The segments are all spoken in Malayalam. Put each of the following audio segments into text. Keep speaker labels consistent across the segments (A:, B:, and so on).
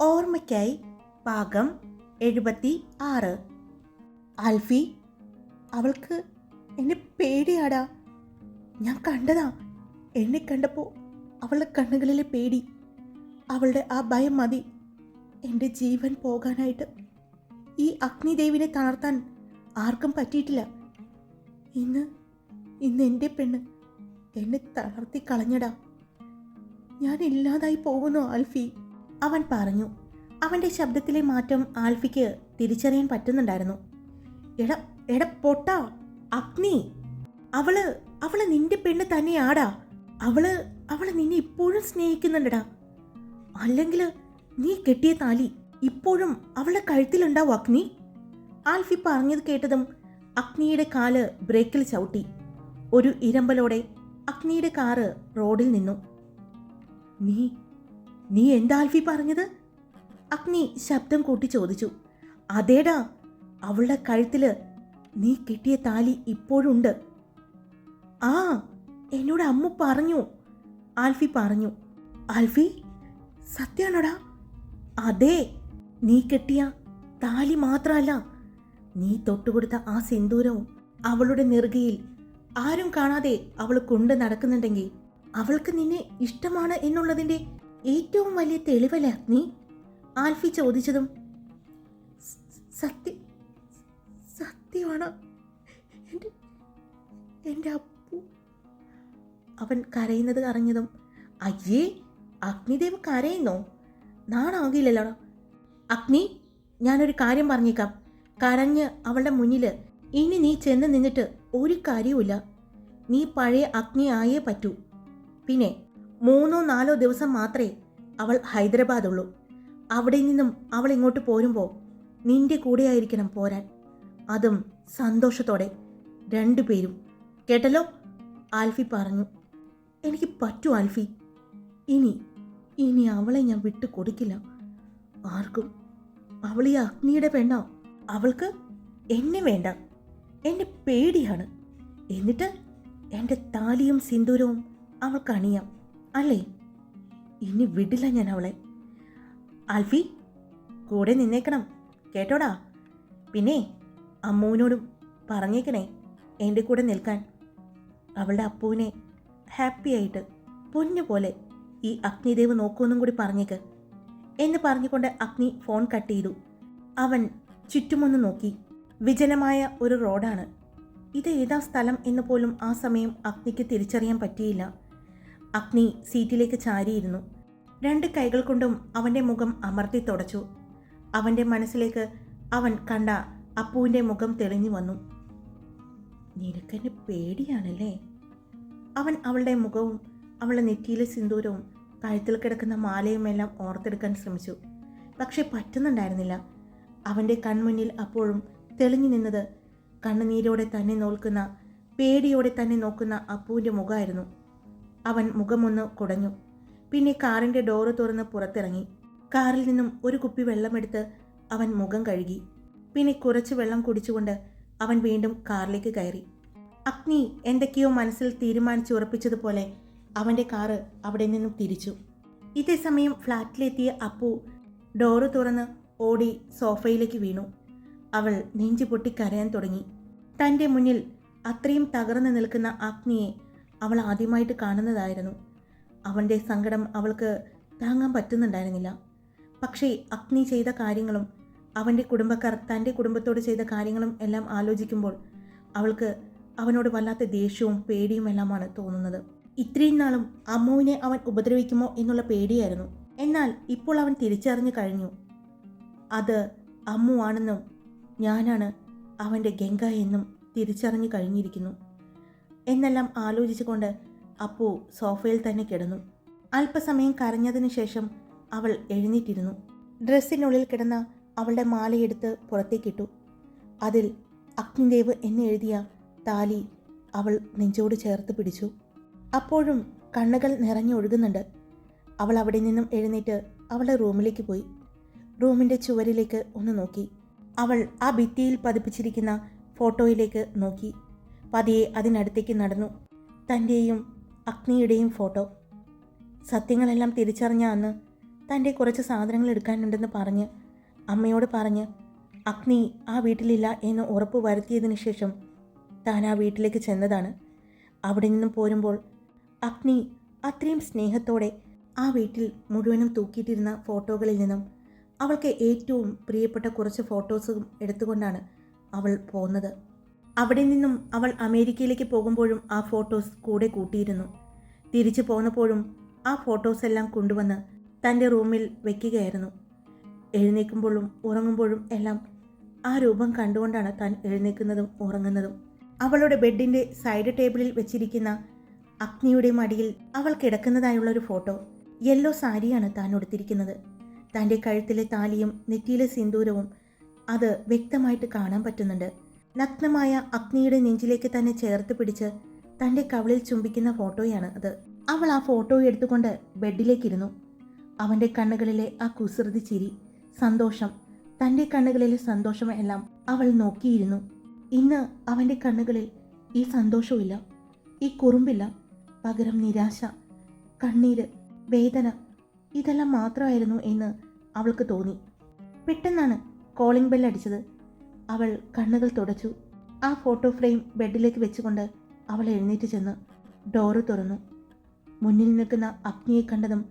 A: ഓർമ്മയ്ക്കായി പാകം എഴുപത്തി ആറ് ആൽഫി അവൾക്ക് എന്നെ പേടിയാടാ. ഞാൻ കണ്ടതാ. എന്നെ കണ്ടപ്പോൾ അവളുടെ കണ്ണുകളിലെ പേടി. അവളുടെ ആ ഭയം മതി. എന്റെ ജീവൻ പോകാനായിട്ട് ഈ അഗ്നിദേവിനെ തളർത്താൻ ആർക്കും പറ്റിയിട്ടില്ല. ഇന്ന് ഇന്ന് എന്റെ പെണ്ണ് എന്നെ തളർത്തി കളഞ്ഞടാ. ഞാൻ ഇല്ലാതായി പോകുന്നു ആൽഫി. അവൻ പറഞ്ഞു അവന്റെ ശബ്ദത്തിലെ മാറ്റം ആൽഫിക്ക് തിരിച്ചറിയാൻ പറ്റുന്നുണ്ടായിരുന്നു. എട എട പൊട്ട അഗ്നി അവൾ അവൾ നിന്റെ പെണ്ണ് തന്നെയാടാ. അവൾ അവൾ നിന്നെ ഇപ്പോഴും സ്നേഹിക്കുന്നുണ്ടടാ. അല്ലെങ്കിൽ നീ കെട്ടിയ താലി ഇപ്പോഴും അവളെ കഴുത്തിലുണ്ടാവും അഗ്നി? ആൽഫി പറഞ്ഞത് കേട്ടതും അഗ്നിയുടെ കാൽ ബ്രേക്കിൽ ചവിട്ടി. ഒരു ഇരമ്പലോടെ അഗ്നിയുടെ കാറ് റോഡിൽ നിന്നു. നീ നീ എന്താ ആൽഫി പറഞ്ഞത്? അഗ്നി ശബ്ദം കൂട്ടി ചോദിച്ചു. അതേടാ അവളുടെ കഴുത്തിൽ നീ കിട്ടിയ താലി ഇപ്പോഴുണ്ട്. ആ എന്നോട് അമ്മ പറഞ്ഞു. ആൽഫി പറഞ്ഞു. ആൽഫി സത്യാണോടാ? അതെ നീ കിട്ടിയ താലി മാത്രമല്ല നീ തൊട്ടുകൊടുത്ത ആ സിന്ദൂരവും അവളുടെ നെറുകയിൽ ആരും കാണാതെ അവൾ കൊണ്ട് നടക്കുന്നുണ്ടെങ്കിൽ അവൾക്ക് നിന്നെ ഇഷ്ടമാണ് എന്നുള്ളതിന്റെ ഏറ്റവും വലിയ തെളിവല്ലേ അഗ്നി ആൽഫി ചോദിച്ചതും സത്യ സത്യമാണ്. എന്റെ അപ്പു. അവൻ കരയുന്നത് അറിഞ്ഞതും അയ്യേ അഗ്നിദേവ് കരയുന്നോ? നാണാകില്ലല്ലോ. അഗ്നി ഞാനൊരു കാര്യം പറഞ്ഞേക്കാം. കരഞ്ഞ് അവളുടെ മുന്നിൽ ഇനി നീ ചെന്ന് നിന്നിട്ട് ഒരു കാര്യവുമില്ല. നീ പഴയ അഗ്നിയായേ പറ്റൂ. പിന്നെ മൂന്നോ നാലോ ദിവസം മാത്രമേ അവൾ ഹൈദരാബാദുള്ളൂ. അവിടെ നിന്നും അവൾ ഇങ്ങോട്ട് പോരുമ്പോൾ നിന്റെ കൂടെയായിരിക്കണം പോരാൻ. അതും സന്തോഷത്തോടെ രണ്ടുപേരും കേട്ടല്ലോ? ആൽഫി പറഞ്ഞു. എനിക്ക് പറ്റൂ ആൽഫി. ഇനി ഇനി അവളെ ഞാൻ വിട്ടു കൊടുക്കില്ല. ആർക്കും? അവൾ ഈ അഗ്നിയുടെ പെണ്ണോ? അവൾക്ക് എന്നെ വേണ്ട. എന്നെ പേടിയാണ്. എന്നിട്ട് എന്റെ താലിയും സിന്ദൂരവും അവൾക്ക് അണിയാം അല്ലേ? ഇനി വിടില്ല ഞാൻ അവളെ. ആൽഫി കൂടെ നിന്നേക്കണം. കേട്ടോടാ? പിന്നെ അമ്മുവിനോടും പറഞ്ഞേക്കണേ എന്റെ കൂടെ നിൽക്കാൻ. അവളുടെ അപ്പുവിനെ ഹാപ്പിയായിട്ട് പൊന്നു പോലെ ഈ അഗ്നിദേവ് നോക്കുമെന്നും കൂടി പറഞ്ഞേക്ക്. എന്ന് പറഞ്ഞുകൊണ്ട് അഗ്നി ഫോൺ കട്ട് ചെയ്തു. അവൻ ചുറ്റുമൊന്ന് നോക്കി. വിജനമായ ഒരു റോഡാണ് ഇത് ഏതാ സ്ഥലം എന്ന് പോലും ആ സമയം അഗ്നിക്ക് തിരിച്ചറിയാൻ പറ്റിയില്ല. അഗ്നി സീറ്റിലേക്ക് ചാരിയിരുന്നു. രണ്ട് കൈകൾ കൊണ്ടും അവന്റെ മുഖം അമർത്തി തുടച്ചു. അവന്റെ മനസ്സിലേക്ക് അവൻ കണ്ട അപ്പുവിന്റെ മുഖം തെളിഞ്ഞു വന്നു. നിനക്കെന്നെ പേടിയാണല്ലേ? അവൻ അവളുടെ മുഖവും അവളുടെ നെറ്റിയിലെ സിന്ദൂരവും കഴുത്തിൽ കിടക്കുന്ന മാലയുമെല്ലാം ഓർത്തെടുക്കാൻ ശ്രമിച്ചു. പക്ഷേ പറ്റുന്നുണ്ടായിരുന്നില്ല. അവന്റെ കൺമുന്നിൽ അപ്പോഴും തെളിഞ്ഞു നിന്നത് കണ്ണുനീരോടെ തന്നെ നോൽക്കുന്ന പേടിയോടെ തന്നെ നോക്കുന്ന അപ്പുവിന്റെ മുഖമായിരുന്നു. അവൻ മുഖമൊന്ന് കുടഞ്ഞു. പിന്നെ കാറിന്റെ ഡോറ് തുറന്ന് പുറത്തിറങ്ങി. കാറിൽ നിന്നും ഒരു കുപ്പി വെള്ളമെടുത്ത് അവൻ മുഖം കഴുകി. പിന്നെ കുറച്ച് വെള്ളം കുടിച്ചുകൊണ്ട് അവൻ വീണ്ടും കാറിലേക്ക് കയറി. അഗ്നി എന്തൊക്കെയോ മനസ്സിൽ തീരുമാനിച്ചുറപ്പിച്ചതുപോലെ അവന്റെ കാറ് അവിടെ നിന്നും തിരിച്ചു. ഇതേ സമയം ഫ്ലാറ്റിലെത്തിയ അപ്പു ഡോറ് തുറന്ന് ഓടി സോഫയിലേക്ക് വീണു. അവൾ നെഞ്ചു പൊട്ടി കരയാൻ തുടങ്ങി. തന്റെ മുന്നിൽ അത്രയും തകർന്നു നിൽക്കുന്ന അഗ്നിയെ അവൾ ആദ്യമായിട്ട് കാണുന്നതായിരുന്നു. അവന്റെ സങ്കടം അവൾക്ക് താങ്ങാൻ പറ്റുന്നുണ്ടായിരുന്നില്ല. പക്ഷേ അഗ്നി ചെയ്ത കാര്യങ്ങളും അവന്റെ കുടുംബക്കാർ തന്റെ കുടുംബത്തോട് ചെയ്ത കാര്യങ്ങളും എല്ലാം ആലോചിക്കുമ്പോൾ അവൾക്ക് അവനോട് വല്ലാത്ത ദേഷ്യവും പേടിയും എല്ലാമാണ് തോന്നുന്നത്. ഇത്രയും നാളും അമ്മുവിനെ അവൻ ഉപദ്രവിക്കുമോ എന്നുള്ള പേടിയായിരുന്നു. എന്നാൽ ഇപ്പോൾ അവൻ തിരിച്ചറിഞ്ഞു കഴിഞ്ഞു. അത് അമ്മുവാണെന്നും ഞാനാണ് അവന്റെ ഗംഗ എന്നും തിരിച്ചറിഞ്ഞു കഴിഞ്ഞിരിക്കുന്നു. എന്നെല്ലാം ആലോചിച്ചുകൊണ്ട് അപ്പു സോഫയിൽ തന്നെ കിടന്നു. അല്പസമയം കരഞ്ഞതിന് ശേഷം അവൾ എഴുന്നേറ്റിരുന്നു. ഡ്രസ്സിനുള്ളിൽ കിടന്ന അവളുടെ മാലയെടുത്ത് പുറത്തേക്കിട്ടു. അതിൽ അഗ്നിദേവ് എന്നെഴുതിയ താലി അവൾ നെഞ്ചോട് ചേർത്ത് പിടിച്ചു. അപ്പോഴും കണ്ണുകൾ നിറഞ്ഞൊഴുകുന്നുണ്ട് അവൾ അവിടെ നിന്നും എഴുന്നേറ്റ് അവളുടെ റൂമിലേക്ക് പോയി. റൂമിന്റെ ചുവരിലേക്ക് ഒന്ന് നോക്കി. അവൾ ആ ഭിത്തിയിൽ പതിപ്പിച്ചിരിക്കുന്ന ഫോട്ടോയിലേക്ക് നോക്കി. പതിയെ അതിനടുത്തേക്ക് നടന്നു. തന്റെയും അഗ്നിയുടെയും ഫോട്ടോ. സത്യങ്ങളെല്ലാം തിരിച്ചറിഞ്ഞ അന്ന് തന്റെ കുറച്ച് സാധനങ്ങൾ എടുക്കാനുണ്ടെന്ന് പറഞ്ഞ് അമ്മയോട് പറഞ്ഞ് അഗ്നി ആ വീട്ടിലില്ല എന്ന് ഉറപ്പ് വരുത്തിയതിന് ശേഷം താൻ ആ വീട്ടിലേക്ക് ചെന്നതാണ്. അവിടെ നിന്നും പോരുമ്പോൾ അഗ്നി അത്രയും സ്നേഹത്തോടെ ആ വീട്ടിൽ മുഴുവനും തൂക്കിയിട്ടിരുന്ന ഫോട്ടോകളിൽ നിന്നും അവൾക്ക് ഏറ്റവും പ്രിയപ്പെട്ട കുറച്ച് ഫോട്ടോസും എടുത്തുകൊണ്ടാണ് അവൾ പോകുന്നത് അവിടെ നിന്നും അവൾ അമേരിക്കയിലേക്ക് പോകുമ്പോഴും ആ ഫോട്ടോസ് കൂടെ കൂട്ടിയിരുന്നു. തിരിച്ചു പോന്നപ്പോഴും ആ ഫോട്ടോസ് എല്ലാം കൊണ്ടുവന്ന് തന്റെ റൂമിൽ വെക്കുകയായിരുന്നു. എഴുന്നേൽക്കുമ്പോഴും ഉറങ്ങുമ്പോഴും എല്ലാം ആ രൂപം കണ്ടുകൊണ്ടാണ് താൻ എഴുന്നേൽക്കുന്നതും ഉറങ്ങുന്നതും. അവളുടെ ബെഡിന്റെ സൈഡ് ടേബിളിൽ വെച്ചിരിക്കുന്ന അഗ്നിയുടെ മടിയിൽ അവൾ കിടക്കുന്നതായുള്ള ഒരു ഫോട്ടോ യെല്ലോ സാരിയാണ് താൻ ഉടുത്തിരിക്കുന്നത്. തന്റെ കഴുത്തിലെ താലിയും നെറ്റിയിലെ സിന്ദൂരവും അത് വ്യക്തമായിട്ട് കാണാൻ പറ്റുന്നുണ്ട്. നഗ്നമായ അഗ്നിയുടെ നെഞ്ചിലേക്ക് തന്നെ ചേർത്ത് പിടിച്ച് തന്റെ കവിളിൽ ചുംബിക്കുന്ന ഫോട്ടോയാണ് അത്. അവൾ ആ ഫോട്ടോ എടുത്തുകൊണ്ട് ബെഡിലേക്കിരുന്നു. അവന്റെ കണ്ണുകളിലെ ആ കുസൃതി ചിരി സന്തോഷം തന്റെ കണ്ണുകളിലെ സന്തോഷം എല്ലാം അവൾ നോക്കിയിരുന്നു. ഇന്ന് അവന്റെ കണ്ണുകളിൽ ഈ സന്തോഷവുമില്ല ഈ കുറുമ്പില്ല പകരം നിരാശ കണ്ണീര് വേദന ഇതെല്ലാം മാത്രമായിരുന്നു എന്ന് അവൾക്ക് തോന്നി. പെട്ടെന്നാണ് കോളിംഗ് ബെൽ അടിച്ചത്. അവൾ കണ്ണുകൾ തുടച്ചു. ആ ഫോട്ടോ ഫ്രെയിം ബെഡിലേക്ക് വെച്ചുകൊണ്ട് അവൾ എഴുന്നേറ്റ് ചെന്ന് ഡോറ് തുറന്നു. മുന്നിൽ നിൽക്കുന്ന അഗ്നിയെ കണ്ടതും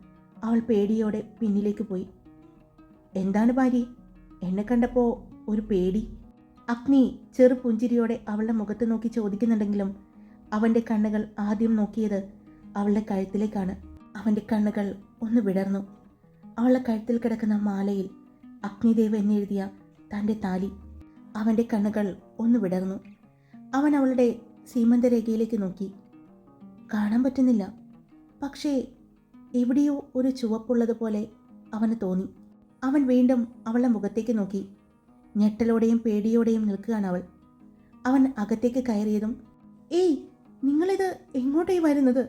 A: അവൾ പേടിയോടെ പിന്നിലേക്ക് പോയി. എന്താണ് ഭാര്യ? എന്നെ കണ്ടപ്പോൾ ഒരു പേടി. അഗ്നി ചെറുപുഞ്ചിരിയോടെ അവളുടെ മുഖത്ത് നോക്കി ചോദിക്കുന്നുണ്ടെങ്കിലും അവന്റെ കണ്ണുകൾ ആദ്യം നോക്കിയത് അവളുടെ കഴുത്തിലേക്കാണ്. അവന്റെ കണ്ണുകൾ ഒന്ന് വിടർന്നു. അവളുടെ കഴുത്തിൽ കിടക്കുന്ന മാലയിൽ അഗ്നിദേവ് എന്നെഴുതിയ തന്റെ താലി അവന്റെ കണ്ണുകൾ ഒന്ന് വിടർന്നു. അവൻ അവളുടെ സീമന്തരേഖയിലേക്ക് നോക്കി. കാണാൻ പറ്റുന്നില്ല. പക്ഷേ എവിടെയോ ഒരു ചുവപ്പുള്ളതുപോലെ അവന് തോന്നി. അവൻ വീണ്ടും അവളുടെ മുഖത്തേക്ക് നോക്കി. ഞെട്ടലോടെയും പേടിയോടെയും നിൽക്കുകയാണ് അവൾ. അവൻ അകത്തേക്ക് കയറിയതും ഏയ് നിങ്ങളിത് എങ്ങോട്ടേ വരുന്നത്?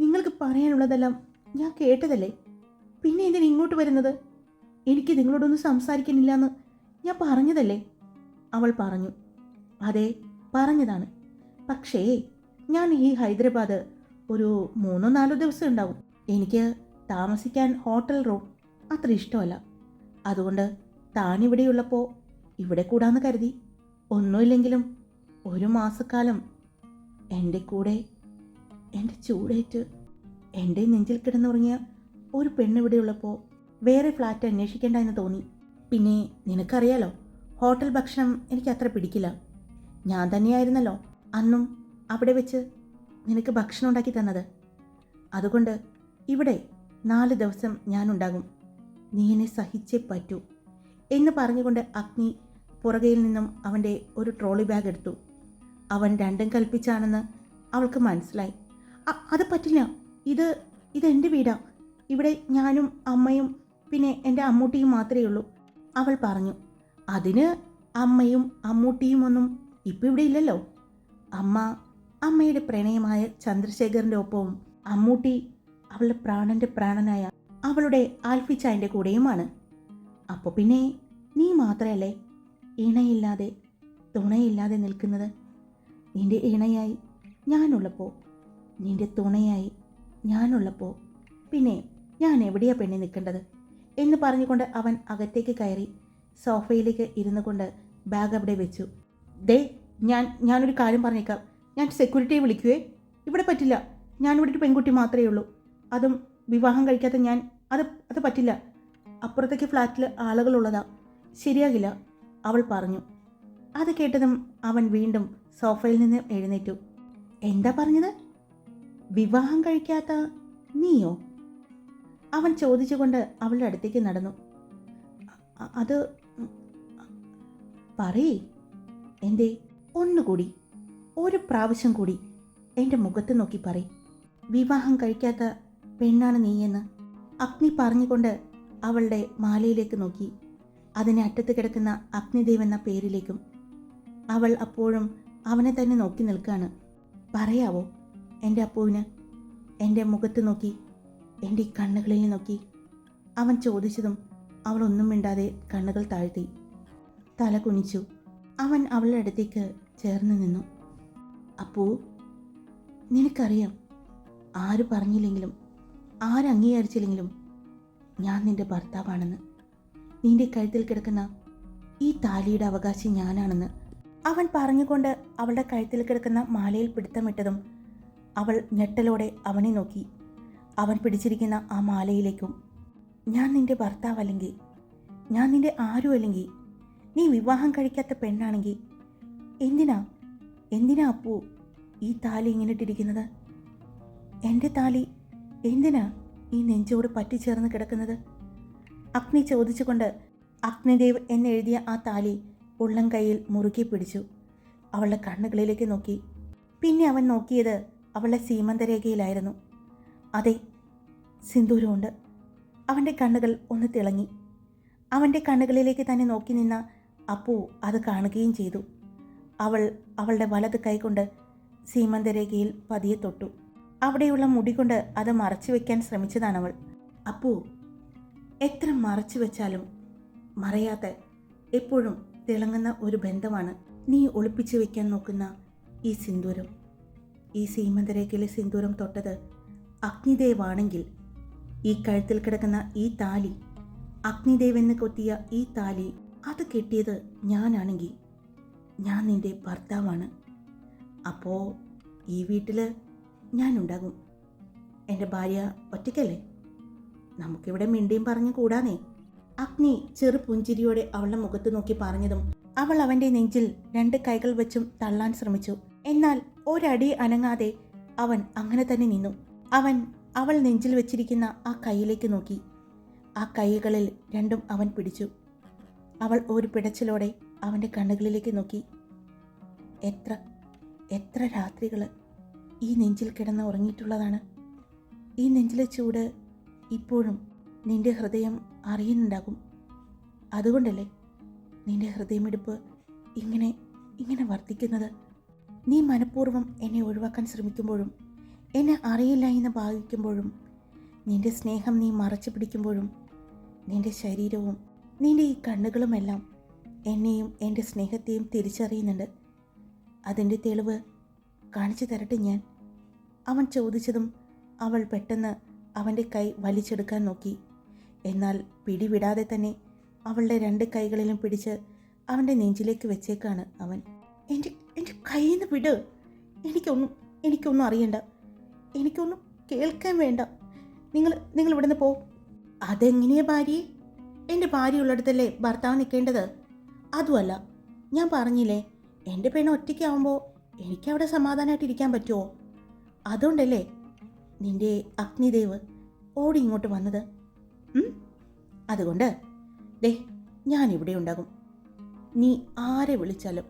A: നിങ്ങൾക്ക് പറയാനുള്ളതെല്ലാം ഞാൻ കേട്ടതല്ലേ? പിന്നെ എന്തിനാ ഇങ്ങോട്ട് വരുന്നത്? എനിക്ക് നിങ്ങളോടൊന്നും സംസാരിക്കുന്നില്ല എന്ന് ഞാൻ പറഞ്ഞതല്ലേ? അവൾ പറഞ്ഞു അതെ പറഞ്ഞതാണ്. പക്ഷേ ഞാൻ ഈ ഹൈദരാബാദ് ഒരു മൂന്നോ നാലോ ദിവസം ഉണ്ടാവും. എനിക്ക് താമസിക്കാൻ ഹോട്ടൽ റൂം അത്ര ഇഷ്ടമല്ല. അതുകൊണ്ട് താൻ ഇവിടെയുള്ളപ്പോൾ ഇവിടെ കൂടാന്ന് കരുതി. ഒന്നുമില്ലെങ്കിലും ഒരു മാസക്കാലം എന്റെ കൂടെ എന്റെ ചൂടേറ്റ് എന്റെ നെഞ്ചിൽ കിടന്നുറങ്ങിയ ഒരു പെണ്ണിവിടെയുള്ളപ്പോൾ വേറെ ഫ്ലാറ്റ് അന്വേഷിക്കേണ്ട എന്ന് തോന്നി. പിന്നെ നിനക്കറിയാലോ ഹോട്ടൽ ഭക്ഷണം എനിക്ക് അത്ര പിടിക്കില്ല. ഞാൻ തന്നെയായിരുന്നല്ലോ അന്നും അവിടെ വെച്ച് നിനക്ക് ഭക്ഷണം ഉണ്ടാക്കി തന്നത്. അതുകൊണ്ട് ഇവിടെ നാല് ദിവസം ഞാനുണ്ടാകും നീ എന്നെ സഹിച്ചേ പറ്റൂ എന്ന് പറഞ്ഞുകൊണ്ട് അഗ്നി പുറകയിൽ നിന്നും അവന്റെ ഒരു ട്രോളി ബാഗ് എടുത്തു. അവൻ രണ്ടും കൽപ്പിച്ചാണെന്ന് അവൾക്ക് മനസ്സിലായി. അത് പറ്റില്ല. ഇത് ഇതെന്റെ വീടാണ് ഇവിടെ ഞാനും അമ്മയും പിന്നെ എന്റെ അമ്മൂട്ടിയും മാത്രമേ ഉള്ളൂ. അവൾ പറഞ്ഞു. അതിന് അമ്മയും അമ്മൂട്ടിയും ഒന്നും ഇപ്പം ഇവിടെ ഇല്ലല്ലോ. അമ്മ അമ്മയുടെ പ്രണയമായ ചന്ദ്രശേഖറിന്റെ ഒപ്പവും അമ്മൂട്ടി അവളുടെ പ്രാണന്റെ പ്രാണനായ അവളുടെ ആൽഫിച്ചായന്റെ കൂടെയുമാണ്. അപ്പോൾ പിന്നെ നീ മാത്രമല്ലേ ഇണയില്ലാതെ തുണയില്ലാതെ നിൽക്കുന്നത്? നിന്റെ ഇണയായി ഞാനുള്ളപ്പോൾ നിന്റെ തുണയായി ഞാനുള്ളപ്പോൾ പിന്നെ ഞാൻ എവിടെയാ പെണ്ണി നിൽക്കേണ്ടത്? എന്ന് പറഞ്ഞുകൊണ്ട് അവൻ അകത്തേക്ക് കയറി സോഫയിലേക്ക് ഇരുന്നു കൊണ്ട് ബാഗ് അവിടെ വെച്ചു. ദേ ഞാൻ ഞാനൊരു കാര്യം പറഞ്ഞേക്കാം. ഞാൻ സെക്യൂരിറ്റിയെ വിളിക്കുവേ. ഇവിടെ പറ്റില്ല. ഞാനിവിടെ ഒരു പെൺകുട്ടി മാത്രമേ ഉള്ളൂ. അതും വിവാഹം കഴിക്കാത്ത ഞാൻ അത് അത് പറ്റില്ല. അപ്പുറത്തേക്ക് ഫ്ലാറ്റിൽ ആളുകളുള്ളതാ. ശരിയാകില്ല അവൾ പറഞ്ഞു. അത് കേട്ടതും അവൻ വീണ്ടും സോഫയിൽ നിന്ന് എഴുന്നേറ്റു. എന്താ പറഞ്ഞത്? വിവാഹം കഴിക്കാത്ത നീയോ? അവൻ ചോദിച്ചുകൊണ്ട് അവളുടെ അടുത്തേക്ക് നടന്നു. അത് പറയേ. എന്തേ? ഒന്നുകൂടി ഒരു പ്രാവശ്യം കൂടി. എന്റെ മുഖത്ത് നോക്കി പറയും. വിവാഹം കഴിക്കാത്ത പെണ്ണാണ് നീയെന്ന് അഗ്നി പറഞ്ഞുകൊണ്ട് അവളുടെ മാലയിലേക്ക് നോക്കി. അതിനെ അറ്റത്ത് കിടക്കുന്ന അഗ്നിദേവ് എന്ന പേരിലേക്കും അവൾ അപ്പോഴും അവനെ തന്നെ നോക്കി നിൽക്കുകയാണ് പറയാവോ? എന്റെ അപ്പുവിന് എന്റെ മുഖത്ത് നോക്കി എന്റെ കണ്ണുകളിൽ നോക്കി. അവൻ ചോദിച്ചതും അവളൊന്നും മിണ്ടാതെ കണ്ണുകൾ താഴ്ത്തി. തല കുണിച്ചു അവൻ അവളുടെ അടുത്തേക്ക് ചേർന്ന് നിന്നു. അപ്പോ നിനക്കറിയാം ആര് പറഞ്ഞില്ലെങ്കിലും ആരംഗീകരിച്ചില്ലെങ്കിലും ഞാൻ നിന്റെ ഭർത്താവാണെന്ന്. നിന്റെ കഴുത്തിൽ കിടക്കുന്ന ഈ താലിയുടെ അവകാശി ഞാനാണെന്ന്. അവൻ പറഞ്ഞുകൊണ്ട് അവളുടെ കഴുത്തിൽ കിടക്കുന്ന മാലയിൽ പിടുത്തമിട്ടതും അവൾ ഞെട്ടലോടെ അവനെ നോക്കി. അവൻ പിടിച്ചിരിക്കുന്ന ആ മാലയിലേക്കും ഞാൻ നിന്റെ ഭർത്താവല്ലെങ്കിൽ ഞാൻ നിന്റെ ആരും അല്ലെങ്കിൽ നീ വിവാഹം കഴിക്കാത്ത പെണ്ണാണെങ്കിൽ എന്തിനാ? എന്തിനാ അപ്പു ഈ താലി ഇങ്ങനെ ഇട്ടിരിക്കുന്നത്? എന്റെ താലി എന്തിനാ ഈ നെഞ്ചോട് പറ്റിച്ചേർന്ന് കിടക്കുന്നത്? അഗ്നി ചോദിച്ചുകൊണ്ട് അഗ്നിദേവ് എന്നെഴുതിയ ആ താലി ഉള്ളം കൈയിൽ മുറുക്കി പിടിച്ചു. അവളുടെ കണ്ണുകളിലേക്ക് നോക്കി. പിന്നെ അവൻ നോക്കിയത് അവളുടെ സീമന്തരേഖയിലായിരുന്നു. അതെ സിന്ദൂരമുണ്ട്. അവന്റെ കണ്ണുകൾ ഒന്ന് തിളങ്ങി. അവന്റെ കണ്ണുകളിലേക്ക് തന്നെ നോക്കി നിന്ന അപ്പു അത് കാണുകയും ചെയ്തു. അവൾ അവളുടെ വലത് കൈകൊണ്ട് സീമന്തരേഖയിൽ പതിയെ തൊട്ടു. അവിടെയുള്ള മുടി കൊണ്ട് അത് മറച്ചു വെക്കാൻ അവൾ അപ്പു എത്ര മറച്ചു വെച്ചാലും മറയാത്ത എപ്പോഴും തിളങ്ങുന്ന ഒരു ബന്ധമാണ് നീ ഒളിപ്പിച്ചു വെക്കാൻ നോക്കുന്ന ഈ സിന്ദൂരം. ഈ സീമന്തരേഖയിലെ സിന്ദൂരം തൊട്ടത് അഗ്നിദേവാണെങ്കിൽ ഈ കഴുത്തിൽ കിടക്കുന്ന ഈ താലി അഗ്നിദേവെന്ന് കൊത്തിയ ഈ താലി അത് കിട്ടിയത് ഞാനാണെങ്കിൽ ഞാൻ നിന്റെ ഭർത്താവാണ്. അപ്പോൾ ഈ വീട്ടിൽ ഞാനുണ്ടാകും. എന്റെ ഭാര്യ ഒറ്റയ്ക്കല്ലേ? നമുക്കിവിടെ മിണ്ടിയും പറഞ്ഞു കൂടാനേ അഗ്നി ചെറു പുഞ്ചിരിയോടെ അവളുടെ മുഖത്ത് നോക്കി പറഞ്ഞതും അവൾ അവന്റെ നെഞ്ചിൽ രണ്ട് കൈകൾ വെച്ചും തള്ളാൻ ശ്രമിച്ചു. എന്നാൽ ഒരടി അനങ്ങാതെ അവൻ അങ്ങനെ തന്നെ നിന്നു. അവൻ അവൾ നെഞ്ചിൽ വെച്ചിരിക്കുന്ന ആ കൈയിലേക്ക് നോക്കി. ആ കൈകളിൽ രണ്ടും അവൻ പിടിച്ചു. അവൾ ഒരു പിടച്ചിലോടെ അവന്റെ കണ്ണുകളിലേക്ക് നോക്കി. എത്ര എത്ര രാത്രികൾ ഈ നെഞ്ചിൽ കിടന്ന് ഉറങ്ങിയിട്ടുള്ളതാണ്. ഈ നെഞ്ചിലെ ചൂട് ഇപ്പോഴും നിന്റെ ഹൃദയം അറിയുന്നുണ്ടാകും. അതുകൊണ്ടല്ലേ നിന്റെ ഹൃദയമിടിപ്പ് ഇങ്ങനെ ഇങ്ങനെ വർദ്ധിക്കുന്നത്? നീ മനഃപൂർവം എന്നെ ഒഴിവാക്കാൻ ശ്രമിക്കുമ്പോഴും എന്നെ അറിയില്ല എന്ന് ഭാവിക്കുമ്പോഴും നിന്റെ സ്നേഹം നീ മറച്ചു പിടിക്കുമ്പോഴും നിന്റെ ശരീരവും നിന്റെ ഈ കണ്ണുകളുമെല്ലാം എന്നെയും എന്റെ സ്നേഹത്തെയും തിരിച്ചറിയുന്നുണ്ട്. അതിന്റെ തെളിവ് കാണിച്ചു തരട്ടെ ഞാൻ. അവൻ ചോദിച്ചതും അവൾ പെട്ടെന്ന് അവന്റെ കൈ വലിച്ചെടുക്കാൻ നോക്കി. എന്നാൽ പിടിവിടാതെ തന്നെ അവളുടെ രണ്ട് കൈകളിലും പിടിച്ച് അവന്റെ നെഞ്ചിലേക്ക് വെച്ചേക്കാണ് അവൻ. എന്റെ എന്റെ കയ്യിൽ നിന്ന് വിട്. എനിക്കൊന്നും എനിക്കൊന്നും അറിയണ്ട. എനിക്കൊന്നും കേൾക്കാൻ വേണ്ട. നിങ്ങൾ നിങ്ങൾ ഇവിടുന്ന് പോ. അതെങ്ങനെയാ ഭാര്യയെ എന്റെ ഭാര്യ ഉള്ളിടത്തല്ലേ ഭർത്താവ് നിൽക്കേണ്ടത് അതുമല്ല ഞാൻ പറഞ്ഞില്ലേ എന്റെ പെണ്ണ് ഒറ്റയ്ക്കാവുമ്പോൾ എനിക്കവിടെ സമാധാനമായിട്ട് ഇരിക്കാൻ പറ്റുമോ അതുകൊണ്ടല്ലേ നിന്റെ അഗ്നിദേവ് ഓടി ഇങ്ങോട്ട് വന്നത്? അതുകൊണ്ട് ദേ ഞാനിവിടെ ഉണ്ടാകും. നീ ആരെ വിളിച്ചാലും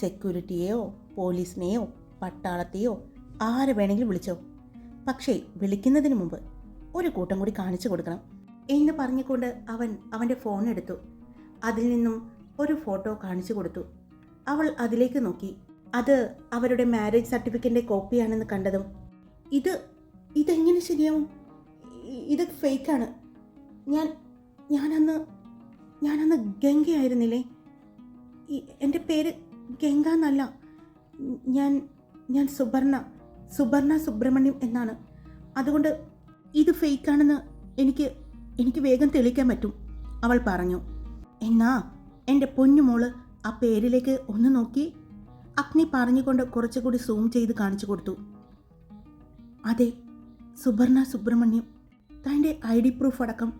A: സെക്യൂരിറ്റിയെയോ പോലീസിനെയോ പട്ടാളത്തെയോ ആരെ വേണമെങ്കിലും വിളിച്ചോ. പക്ഷേ വിളിക്കുന്നതിന് മുമ്പ് ഒരു കൂട്ടം കൂടി കാണിച്ചു കൊടുക്കണം. എന്ന് പറഞ്ഞുകൊണ്ട് അവൻ അവന്റെ ഫോൺ എടുത്തു. അതിൽ നിന്നും ഒരു ഫോട്ടോ കാണിച്ചു കൊടുത്തു. അവൾ അതിലേക്ക് നോക്കി. അത് അവരുടെ മാരേജ് സർട്ടിഫിക്കറ്റിന്റെ കോപ്പിയാണെന്ന് കണ്ടതും ഇത് ഇതെങ്ങനെ ശരിയാവും? ഇത് ഫേക്കാണ്. ഞാൻ ഞാനന്ന് ഞാനന്ന് ഗംഗയായിരുന്നില്ലേ എന്റെ പേര് ഗംഗ എന്നല്ല. ഞാൻ ഞാൻ സുബർണ സുബർണ സുബ്രഹ്മണ്യം എന്നാണ്. അതുകൊണ്ട് ഇത് ഫേക്കാണെന്ന് എനിക്ക് എനിക്ക് വേഗം തെളിയിക്കാൻ പറ്റും. അവൾ പറഞ്ഞു എന്നാ എന്റെ പൊന്നുമോൾ ആ പേരിലേക്ക് ഒന്ന് നോക്കി. അഗ്നി പറഞ്ഞുകൊണ്ട് കുറച്ചുകൂടി സൂം ചെയ്ത് കാണിച്ചു കൊടുത്തു. അതെ സുബർണ സുബ്രഹ്മണ്യം തന്റെ ഐ ഡി പ്രൂഫ് അടക്കം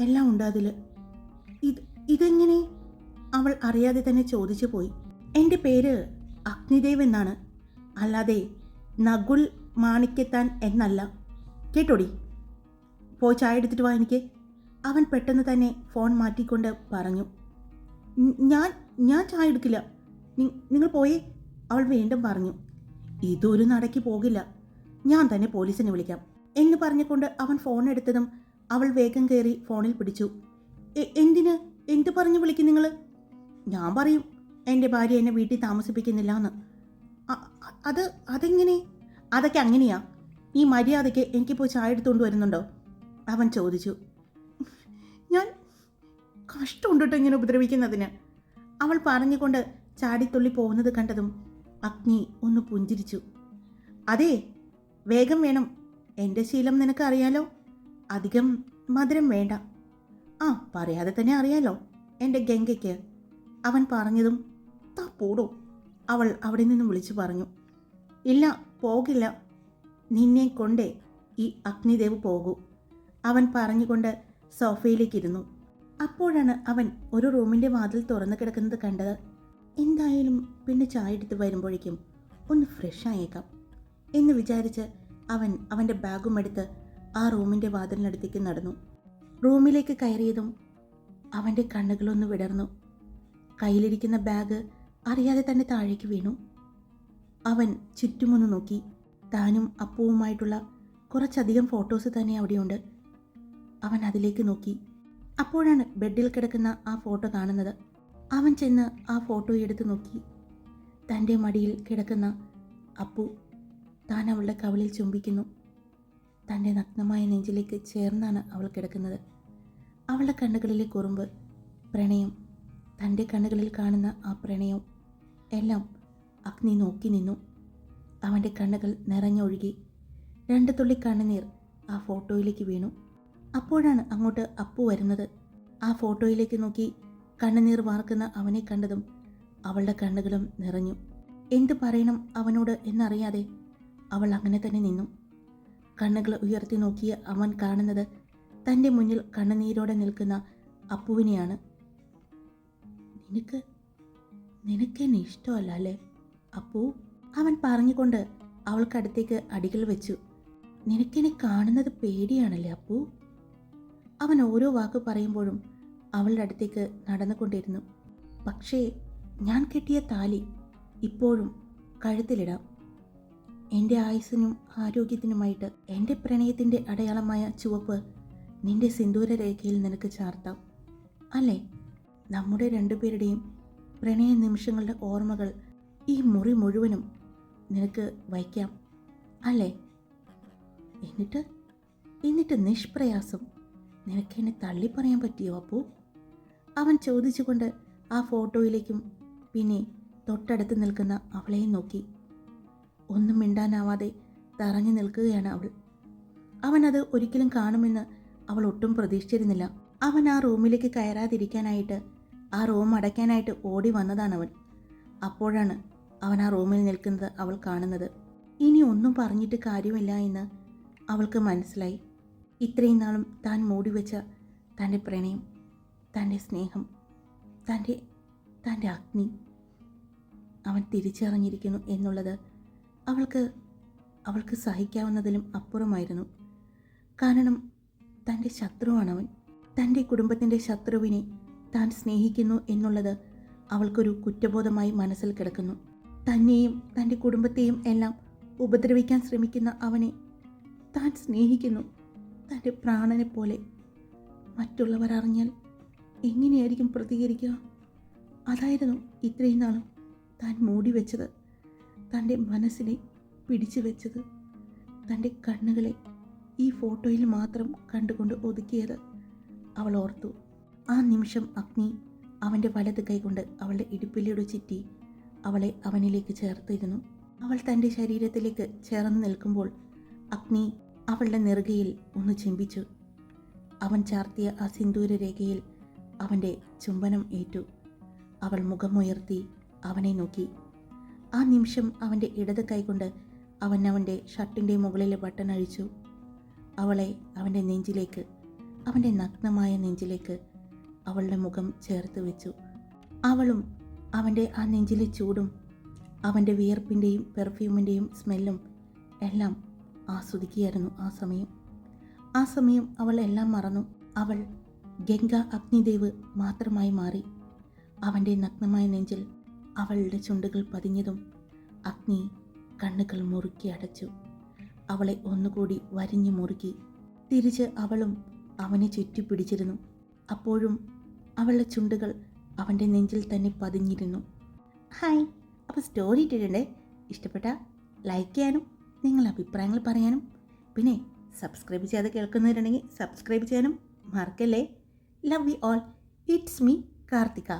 A: എല്ലാം ഉണ്ട് അതിൽ ഇത് ഇതെങ്ങനെ? അവൾ അറിയാതെ തന്നെ ചോദിച്ചു പോയി. എന്റെ പേര് അഗ്നിദേവ് എന്നാണ്. അല്ലാതെ നകുൽ മാണിക്യത്താൻ എന്നല്ല. കേട്ടോടി? പോയി ചായ എടുത്തിട്ട് വാ എനിക്ക്. അവൻ പെട്ടെന്ന് തന്നെ ഫോൺ മാറ്റിക്കൊണ്ട് പറഞ്ഞു ഞാൻ ഞാൻ ചായ എടുക്കില്ല. നിങ്ങൾ പോയി അവൾ വീണ്ടും പറഞ്ഞു. ഇതൊരു നടക്ക് പോകില്ല. ഞാൻ തന്നെ പോലീസിനെ വിളിക്കാം എന്ന് പറഞ്ഞുകൊണ്ട് അവൻ ഫോൺ എടുത്തതും അവൾ വേഗം കയറി ഫോണിൽ പിടിച്ചു. "എ- എന്തിന്? എന്ത് പറഞ്ഞു വിളിക്കും നിങ്ങൾ ഞാൻ പറയും എന്റെ ഭാര്യ എന്നെ വീട്ടിൽ താമസിപ്പിക്കുന്നില്ല എന്ന് അത് അതെങ്ങനെ? അതൊക്കെ അങ്ങനെയാ. ഈ മര്യാദയ്ക്ക് എനിക്കിപ്പോൾ ചായ എടുത്തുകൊണ്ട് വരുന്നുണ്ടോ? അവൻ ചോദിച്ചു. കഷ്ടമുണ്ട് കേട്ടോ ഇങ്ങനെ ഉപദ്രവിക്കുന്നതിന്. അവൾ പറഞ്ഞുകൊണ്ട് ചാടിത്തുള്ളി പോകുന്നത് കണ്ടതും അഗ്നി ഒന്ന് പുഞ്ചിരിച്ചു. അതെ വേഗം വേണം. എന്റെ ശീലം നിനക്കറിയാലോ? അധികം മധുരം വേണ്ട. ആ പറയാതെ തന്നെ അറിയാലോ എന്റെ ഗംഗയ്ക്ക്. അവൻ പറഞ്ഞതും താ പോടോ. അവൾ അവിടെ നിന്ന് വിളിച്ചു പറഞ്ഞു. ഇല്ല പോകില്ല. നിന്നെ കൊണ്ടേ ഈ അഗ്നിദേവ് പോകൂ. അവൻ പറഞ്ഞുകൊണ്ട് സോഫയിലേക്കിരുന്നു. അപ്പോഴാണ് അവൻ ഒരു റൂമിന്റെ വാതിൽ തുറന്നു കിടക്കുന്നത് കണ്ടത്. എന്തായാലും പിന്നെ ചായ എടുത്ത് വരുമ്പോഴേക്കും ഒന്ന് ഫ്രഷ് ആയേക്കാം എന്ന് വിചാരിച്ച് അവൻ അവന്റെ ബാഗും എടുത്ത് ആ റൂമിന്റെ വാതിലിനടുത്തേക്ക് നടന്നു. റൂമിലേക്ക് കയറിയതും അവന്റെ കണ്ണുകളൊന്ന് വിടർന്നു. കയ്യിലിരിക്കുന്ന ബാഗ് അറിയാതെ തന്നെ താഴേക്ക് വീണു. അവൻ ചുറ്റുമൊന്ന് നോക്കി. താനും അപ്പുവുമായിട്ടുള്ള കുറച്ചധികം ഫോട്ടോസ് തന്നെ അവിടെയുണ്ട്. അവൻ അതിലേക്ക് നോക്കി. അപ്പോഴാണ് ബെഡിൽ കിടക്കുന്ന ആ ഫോട്ടോ കാണുന്നത്. അവൻ ചെന്ന് ആ ഫോട്ടോ എടുത്ത് നോക്കി. തന്റെ മടിയിൽ കിടക്കുന്ന അപ്പു താൻ അവളുടെ കവളിൽ ചുംബിക്കുന്നു. തന്റെ നഗ്നമായ നെഞ്ചിലേക്ക് ചേർന്നാണ് അവൾ കിടക്കുന്നത്. അവളുടെ കണ്ണുകളിലെ കുറുമ്പ് പ്രണയം തന്റെ കണ്ണുകളിൽ കാണുന്ന ആ പ്രണയം എല്ലാം അഗ്നി നോക്കി നിന്നു. അവന്റെ കണ്ണുകൾ നിറഞ്ഞൊഴുകി. രണ്ട് തുള്ളി കണ്ണുനീർ ആ ഫോട്ടോയിലേക്ക് വീണു. അപ്പോഴാണ് അങ്ങോട്ട് അപ്പു വരുന്നത്. ആ ഫോട്ടോയിലേക്ക് നോക്കി കണ്ണുനീർ വാർക്കുന്ന അവനെ കണ്ടതും അവളുടെ കണ്ണുകളും നിറഞ്ഞു. എന്ത് പറയണം അവനോട് എന്നറിയാതെ അവൾ അങ്ങനെ തന്നെ നിന്നു. കണ്ണുകൾ ഉയർത്തി നോക്കിയ അവൻ കാണുന്നത് തന്റെ മുന്നിൽ കണ്ണുനീരോടെ നിൽക്കുന്ന അപ്പുവിനെയാണ്. നിനക്ക് നിനക്ക് എന്നെ ഇഷ്ടമല്ല അല്ലേ? അപ്പു അവൻ പറഞ്ഞുകൊണ്ട് അവൾക്കടുത്തേക്ക് അടികൾ വെച്ചു. നിനക്കെന്നെ കാണുന്നത് പേടിയാണല്ലേ അപ്പു? അവൻ ഓരോ വാക്ക് പറയുമ്പോഴും അവളുടെ അടുത്തേക്ക് നടന്നുകൊണ്ടിരുന്നു. പക്ഷേ ഞാൻ കെട്ടിയ താലി ഇപ്പോഴും കഴുത്തിലിടാം. എന്റെ ആയുസ്സിനും ആരോഗ്യത്തിനുമായിട്ട് എന്റെ പ്രണയത്തിന്റെ അടയാളമായ ചുവപ്പ് നിന്റെ സിന്ദൂര രേഖയിൽ നിനക്ക് ചാർത്താം. അല്ലേ? നമ്മുടെ രണ്ടുപേരുടെയും പ്രണയ നിമിഷങ്ങളുടെ ഓർമ്മകൾ ഈ മുറി മുഴുവനും നിനക്ക് വയ്ക്കാം. അല്ലേ? എന്നിട്ട്? എന്നിട്ട് നിഷ്പ്രയാസം. നിനക്ക് എന്നെ തള്ളിപ്പറയാൻ പറ്റിയോ അപ്പു? അവൻ ചോദിച്ചുകൊണ്ട് ആ ഫോട്ടോയിലേക്കും പിന്നെ തൊട്ടടുത്ത് നിൽക്കുന്ന അവളെയും നോക്കി. ഒന്നും മിണ്ടാനാവാതെ തറഞ്ഞു നിൽക്കുകയാണ് അവൾ. അവനത് ഒരിക്കലും കാണുമെന്ന് അവൾ ഒട്ടും പ്രതീക്ഷിച്ചിരുന്നില്ല. അവൻ ആ റൂമിലേക്ക് കയറാതിരിക്കാനായിട്ട് ആ റൂം അടയ്ക്കാനായിട്ട് ഓടി വന്നതാണ് അവൻ അപ്പോഴാണ് അവൻ ആ റൂമിൽ നിൽക്കുന്നത് അവൾ കാണുന്നത്. ഇനി ഒന്നും പറഞ്ഞിട്ട് കാര്യമില്ല എന്ന് അവൾക്ക് മനസ്സിലായി. ഇത്രയും നാളും താൻ മൂടിവെച്ച തന്റെ പ്രണയം തന്റെ സ്നേഹം തന്റെ തന്റെ അഗ്നി അവൻ തിരിച്ചറിഞ്ഞിരിക്കുന്നു എന്നുള്ളത് അവൾക്ക് അവൾക്ക് സഹിക്കാവുന്നതിലും അപ്പുറമായിരുന്നു. കാരണം തന്റെ ശത്രുവാണവൻ. തന്റെ കുടുംബത്തിന്റെ ശത്രുവിനെ താൻ സ്നേഹിക്കുന്നു എന്നുള്ളത് അവൾക്കൊരു കുറ്റബോധമായി മനസ്സിൽ കിടക്കുന്നു. തന്നെയും തന്റെ കുടുംബത്തെയും എല്ലാം ഉപദ്രവിക്കാൻ ശ്രമിക്കുന്ന അവനെ താൻ സ്നേഹിക്കുന്നു. തന്റെ പ്രാണനെ പോലെ മറ്റുള്ളവർ അറിഞ്ഞാൽ എങ്ങനെയായിരിക്കും പ്രതികരിക്കുക? അതായിരുന്നു ഇത്രയും നാളും താൻ മൂടി വെച്ചത്. തന്റെ മനസ്സിനെ പിടിച്ചു വെച്ചത്. തന്റെ കണ്ണുകളെ ഈ ഫോട്ടോയിൽ മാത്രം കണ്ടുകൊണ്ട് ഒതുക്കിയത് അവൾ ഓർത്തു. ആ നിമിഷം അഗ്നി അവന്റെ വലത് കൈകൊണ്ട് അവളുടെ ഇടുപ്പിലൂടെ ചുറ്റി അവളെ അവനിലേക്ക് ചേർത്തിരുന്നു. അവൾ തന്റെ ശരീരത്തിലേക്ക് ചേർന്ന് നിൽക്കുമ്പോൾ അഗ്നി അവളുടെ നെറുകയിൽ ഒന്ന് ചിമ്പിച്ചു. അവൻ ചാർത്തിയ ആ സിന്ദൂര രേഖയിൽ അവന്റെ ചുംബനം ഏറ്റു. അവൾ മുഖമുയർത്തി അവനെ നോക്കി. ആ നിമിഷം അവന്റെ ഇടത് കൈകൊണ്ട് അവൻ അവന്റെ ഷർട്ടിന്റെ മുകളിലെ ബട്ടൺ അഴിച്ചു. അവളെ അവന്റെ നെഞ്ചിലേക്ക് അവന്റെ നഗ്നമായ നെഞ്ചിലേക്ക് അവളുടെ മുഖം ചേർത്ത് വെച്ചു. അവളും അവന്റെ ആ നെഞ്ചിലെ ചൂടും അവന്റെ വിയർപ്പിന്റെയും പെർഫ്യൂമിന്റെയും സ്മെല്ലും എല്ലാം ആസ്വദിക്കുകയായിരുന്നു ആ സമയം. ആ സമയം അവൾ എല്ലാം മറന്നു. അവൾ ഗംഗ അഗ്നിദേവ് മാത്രമായി മാറി. അവന്റെ നഗ്നമായ നെഞ്ചിൽ അവളുടെ ചുണ്ടുകൾ പതിഞ്ഞതും അഗ്നി കണ്ണുകൾ മുറുക്കി അടച്ചു. അവളെ ഒന്നുകൂടി വരിഞ്ഞു മുറുക്കി. തിരിച്ച് അവളും അവനെ ചുറ്റിപ്പിടിച്ചിരുന്നു. അപ്പോഴും അവളുടെ ചുണ്ടുകൾ അവന്റെ നെഞ്ചിൽ തന്നെ പതിഞ്ഞിരുന്നു. ഹായ് അപ്പോൾ സ്റ്റോറി ഇട്ടിട്ടുണ്ടേ? ഇഷ്ടപ്പെട്ട ലൈക്ക് ചെയ്യാനും നിങ്ങളുടെ അഭിപ്രായങ്ങൾ പറയാനും പിന്നെ സബ്സ്ക്രൈബ് ചെയ്യാതെ കേൾക്കുന്നവരുണ്ടെങ്കിൽ സബ്സ്ക്രൈബ് ചെയ്യാനും മറക്കല്ലേ? Love you all it's me Karthika